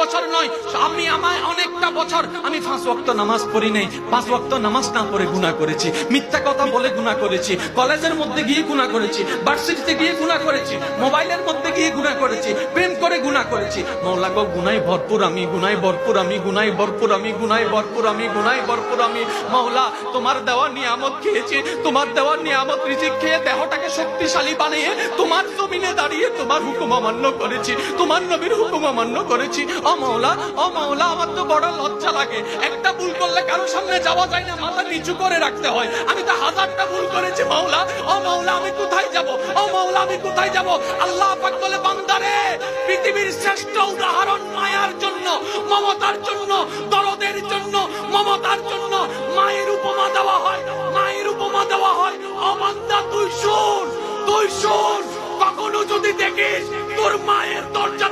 বছর নয়, আমি আমায় অনেকটা বছর, আমি পাঁচ ওয়াক্ত নামাজ পড়ি নাই, পাঁচ ওয়াক্ত নামাজ না পড়ে গুণা করেছি। মিথ্যা কথা বলে গুণা করেছি, কলেজের মধ্যে গিয়ে গুণা করেছি, ভার্সিটিতে গিয়ে গুণা করেছি, মোবাইলের মধ্যে গিয়ে গুণা করেছি, প্রেম করে গুনাহ করেছি। মৌলা গো গুনাই ভরপুর আমি গুনাই ভরপুর আমি গুনাই ভরপুর আমি গুনাই ভরপুর আমি গুনাই ভরপুর আমি। মৌলা, তোমার দেওয়া নিয়ামত খেয়েছি, তোমার দেওয়া নিয়ামত রিজিক খেয়ে দেহটাকে শক্তিশালী বানিয়ে তোমার জমিনে দাঁড়িয়ে তোমার হুকুম অমান্য করেছি, তোমার নবীর হুকুম অমান্য করেছি। ও মৌলা ও মৌলা, আমার তো বড় লজ্জা লাগে। একটা ভুল করলে কারও সামনে যাওয়া যায় না, মাথা নিচু করে রাখতে হয়। আমি তো হাজারটা ভুল করেছি, মৌলা। মৌলা আমি কোথায় যাব? আল্লাহ পাক বলে, বান্দারে, পৃথিবীর শ্রেষ্ঠ উদাহরণ মায়ার জন্য, মমতার জন্য, দরদের জন্য, মমতার জন্য মায়ের উপমা দেওয়া হয়। মায়ের উপমা দেওয়া হয়। অবান্দা তুই শোন তুই শোন। কখনো যদি দেখিস তোর মায়ের দরজা